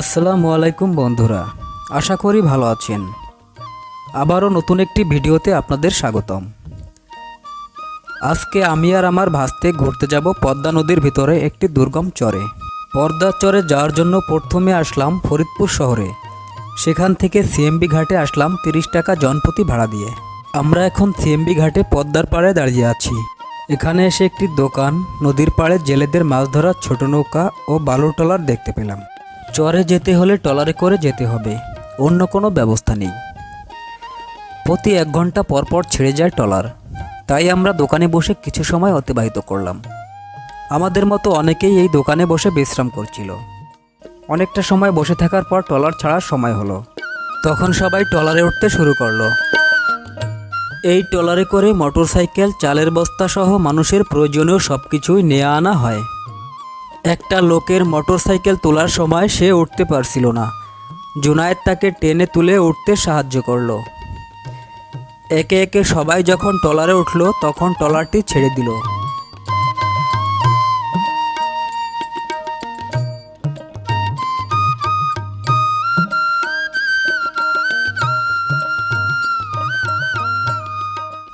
আসসালামু আলাইকুম বন্ধুরা, আশা করি ভালো আছেন। আবারও নতুন একটি ভিডিওতে আপনাদের স্বাগতম। আজকে আমি আর আমার ভাস্তে ঘুরতে যাব পদ্মা নদীর ভিতরে একটি দুর্গম চরে। পদ্মা চরে যাওয়ার জন্য প্রথমে আসলাম ফরিদপুর শহরে। সেখান থেকে সিএমবি ঘাটে আসলাম তিরিশ টাকা জনপ্রতি ভাড়া দিয়ে। আমরা এখন সিএমবি ঘাটে পদ্মার পাড়ে দাঁড়িয়ে আছি। এখানে এসে একটি দোকান, নদীর পাড়ে জেলেদের মাছ ধরার ছোট নৌকা ও বালুর টলার দেখতে পেলাম। চরে যেতে হলে টলারে করে যেতে হবে, অন্য কোনো ব্যবস্থা নেই। প্রতি এক ঘণ্টা পর পর ছেড়ে যায় টলার তাই আমরা দোকানে বসে কিছু সময় অতিবাহিত করলাম। আমাদের মতো অনেকেই এই দোকানে বসে বিশ্রাম করছিল। অনেকটা সময় বসে থাকার পর টলার ছাড়ার সময় হলো। তখন সবাই টলারে উঠতে শুরু করল। এই ট্রলারে করে মোটরসাইকেল, চালের বস্তা সহ মানুষের প্রয়োজনীয় সব কিছুই নিয়ে আনা হয়। একটা লোকের মোটরসাইকেল তোলার সময় সে উঠতে পারছিল না। জুনায়েদ তাকে টেনে তুলে উঠতে সাহায্য করল। একে একে সবাই যখন ট্রলারে উঠল, তখন ট্রলারটি ছেড়ে দিল।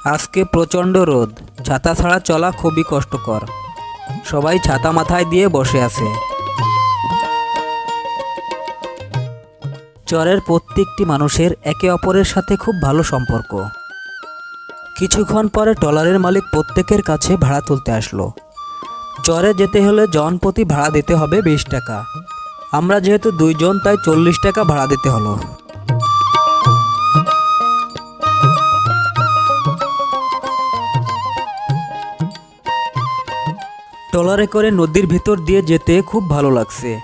আজকে প্রচণ্ড রোদ। ছাতা ছাড়া চলা খুবই কষ্টকর। সবাই ছাতা মাথায় দিয়ে বসে আছে। চরের প্রত্যেকটি মানুষের একে অপরের সাথে খুব ভালো সম্পর্ক। কিছুক্ষণ পরে ট্রলারের মালিক প্রত্যেকের কাছে ভাড়া তুলতে আসলো। চরে যেতে হলে জনপ্রতি ভাড়া দিতে হবে বিশ টাকা। আমরা যেহেতু দুইজন, তাই চল্লিশ টাকা ভাড়া দিতে হলো। ট্রলারে করে নদীর ভেতর দিয়ে যেতে খুব ভালো লাগছে।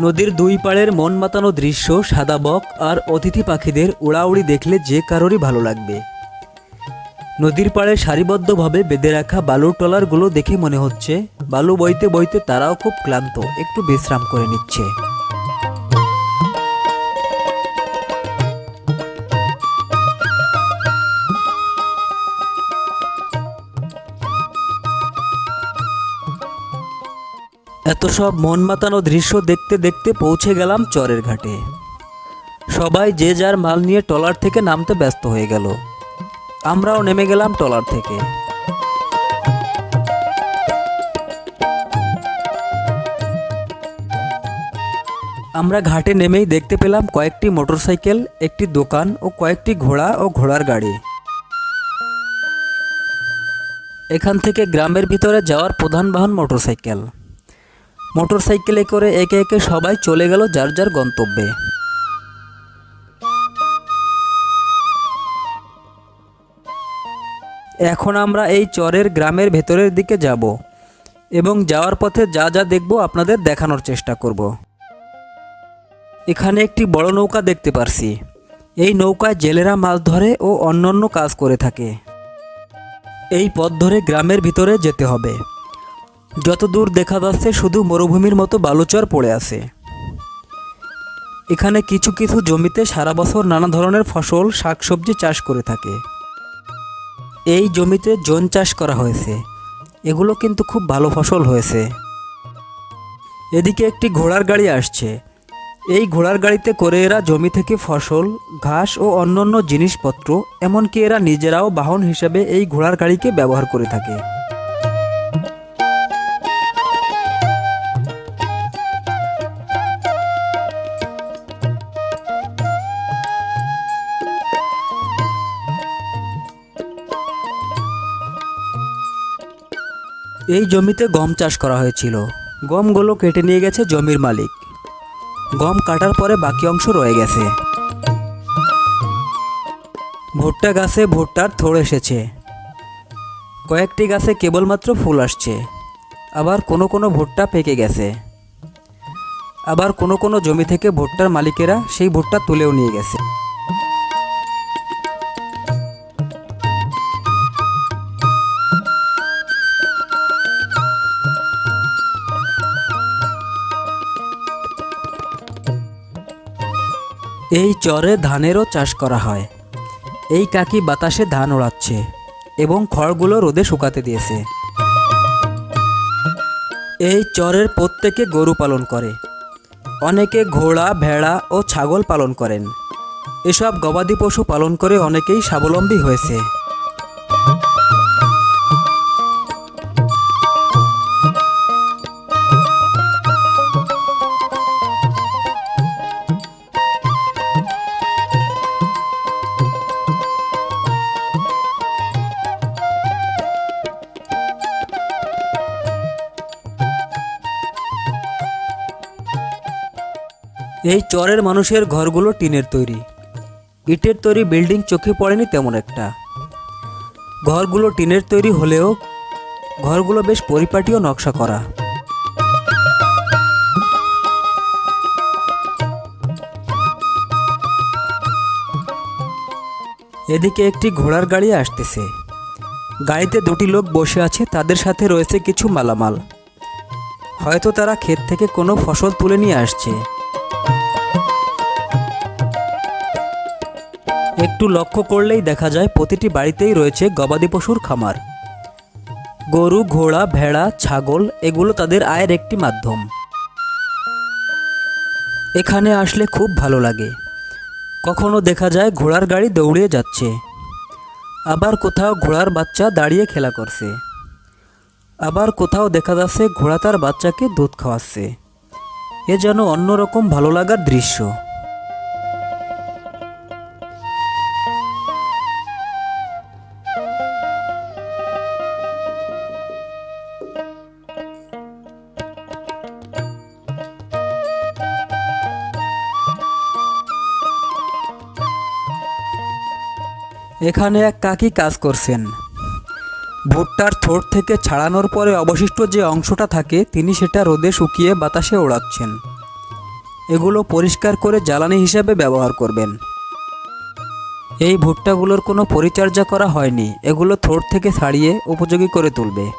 নদীর দুই পাড়ের মন মাতানো দৃশ্য, সাদা বক আর অতিথি পাখিদের উড়াউড়ি দেখলে যে কারোরই ভালো লাগবে। নদীর পাড়ে সারিবদ্ধভাবে বেঁধে রাখা বালুর ট্রলারগুলো দেখে মনে হচ্ছে, বালু বইতে বইতে তারাও খুব ক্লান্ত, একটু বিশ্রাম করে নিচ্ছে। এত সব মন মাতানো দৃশ্য দেখতে দেখতে পৌঁছে গেলাম চরের ঘাটে। সবাই যে যার মাল নিয়ে ট্রলার থেকে নামতে ব্যস্ত হয়ে গেল। আমরাও নেমে গেলাম ট্রলার থেকে। আমরা ঘাটে নেমেই দেখতে পেলাম কয়েকটি মোটরসাইকেল, একটি দোকান ও কয়েকটি ঘোড়া ও ঘোড়ার গাড়ি। এখান থেকে গ্রামের ভিতরে যাওয়ার প্রধান বাহন মোটরসাইকেল। মোটরসাইকেলে করে একে একে সবাই চলে গেল যার যার গন্তব্যে। এখন আমরা এই চরের গ্রামের ভেতরের দিকে যাব এবং যাওয়ার পথে যা যা দেখব আপনাদের দেখানোর চেষ্টা করব। এখানে একটি বড় নৌকা দেখতে পারছি। এই নৌকায় জেলেরা মাছ ধরে ও অন্যান্য কাজ করে থাকে। এই পথ ধরে গ্রামের ভিতরে যেতে হবে। যত দূর দেখা যাচ্ছে, শুধু মরুভূমির মতো বালুচর পড়ে আছে। এখানে কিছু কিছু জমিতে সারা বছর নানা ধরনের ফসল, শাকসবজি চাষ করে থাকে। এই জমিতে জন চাষ করা হয়েছে। এগুলো কিন্তু খুব ভালো ফসল হয়েছে। এদিকে একটি ঘোড়ার গাড়ি আসছে। এই ঘোড়ার গাড়িতে করে এরা জমি থেকে ফসল, ঘাস ও অন্যান্য জিনিসপত্র, এমনকি এরা নিজেরাও বাহন হিসেবে এই ঘোড়ার গাড়িকে ব্যবহার করে থাকে। এই জমিতে গম চাষ করা হয়েছিল। গমগুলো কেটে নিয়ে গেছে জমির মালিক। গম কাটার পরে বাকি অংশ রয়ে গেছে। ভুট্টা গাছে ভুট্টার থোড় এসেছে। কয়েকটি গাছে কেবলমাত্র ফুল আসছে। আবার কোনো কোনো ভুট্টা পেকে গেছে। আবার কোনো কোনো জমি থেকে ভুট্টার মালিকেরা সেই ভুট্টা তুলেও নিয়ে গেছে। এই চরে ধানেরও চাষ করা হয়। এই কাকি বাতাসে ধান ওড়াচ্ছে এবং খড়গুলো রোদে শুকাতে দিয়েছে। এই চরের প্রত্যেকে গরু পালন করে। অনেকে ঘোড়া, ভেড়া ও ছাগল পালন করেন। এসব গবাদি পশু পালন করে অনেকেই স্বাবলম্বী হয়েছে। এই চরের মানুষের ঘরগুলো টিনের তৈরি। ইটের তৈরি বিল্ডিং চোখে পড়েনি তেমন একটা। ঘরগুলো টিনের তৈরি হলেও ঘরগুলো বেশ পরিপাটি ও নকশা করা। এদিকে একটি ঘোড়ার গাড়ি আসতেছে। গাড়িতে দুটি লোক বসে আছে, তাদের সাথে রয়েছে কিছু মালামাল। হয়তো তারা ক্ষেত থেকে কোনো ফসল তুলে নিয়ে আসছে। একটু লক্ষ্য করলেই দেখা যায় প্রতিটি বাড়িতেই রয়েছে গবাদি পশুর খামার। গরু, ঘোড়া, ভেড়া, ছাগল, এগুলো তাদের আয়ের একটি মাধ্যম। এখানে আসলে খুব ভালো লাগে। কখনো দেখা যায় ঘোড়ার গাড়ি দৌড়িয়ে যাচ্ছে। আবার কোথাও ঘোড়ার বাচ্চা দাঁড়িয়ে খেলা করছে। আবার কোথাও দেখা যাচ্ছে ঘোড়া তার বাচ্চাকে দুধ খাওয়াচ্ছে। এ যেন অন্যরকম ভালো লাগার দৃশ্য। এখানে এক কাকি কাজ করছেন। ভুট্টার থোট থেকে ছাড়ানোর পরে অবশিষ্ট যে অংশটা থাকে, তিনি সেটা রোদে শুকিয়ে বাতাসে ওড়াচ্ছেন। এগুলো পরিষ্কার করে জ্বালানি হিসাবে ব্যবহার করবেন। এই ভুট্টাগুলোর কোনো পরিচর্যা করা হয়নি। এগুলো থোট থেকে ছাড়িয়ে উপযোগী করে তুলবে।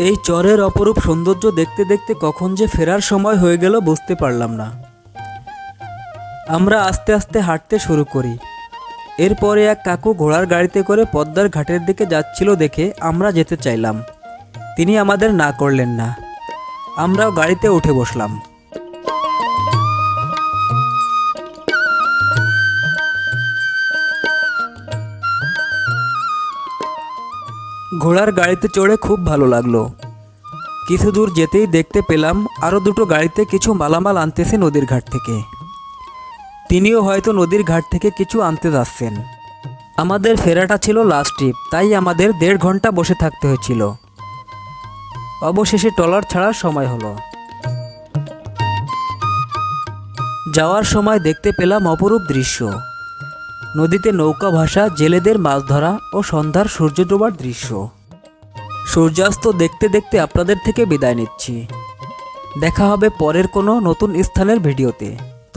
এই চরের অপরূপ সৌন্দর্য দেখতে দেখতে কখন যে ফেরার সময় হয়ে গেল বুঝতে পারলাম না। আমরা আস্তে আস্তে হাঁটতে শুরু করি। এরপরে এক কাকু ঘোড়ার গাড়িতে করে পদ্মার ঘাটের দিকে যাচ্ছিল দেখে আমরা যেতে চাইলাম। তিনি আমাদের না করলেন না। আমরাও গাড়িতে উঠে বসলাম। ঘোড়ার গাড়িতে চড়ে খুব ভালো লাগল। কিছু দূর যেতেই দেখতে পেলাম আরও দুটো গাড়িতে কিছু মালামাল আনতেছে নদীর ঘাট থেকে। তিনিও হয়তো নদীর ঘাট থেকে কিছু আনতে যাচ্ছেন। আমাদের ফেরাটা ছিল লাস্ট ট্রিপ তাই আমাদের দেড় ঘণ্টা বসে থাকতে হয়েছিল। অবশেষে ট্রলার ছাড়ার সময় হলো। যাওয়ার সময় দেখতে পেলাম অপরূপ দৃশ্য। নদীতে নৌকা ভাসা, জেলেদের মাছ ধরা ও সন্ধ্যার সূর্য ডোবার দৃশ্য। সূর্যাস্ত দেখতে দেখতে আপনাদের থেকে বিদায় নিচ্ছি। দেখা হবে পরের কোনো নতুন স্থানের ভিডিওতে।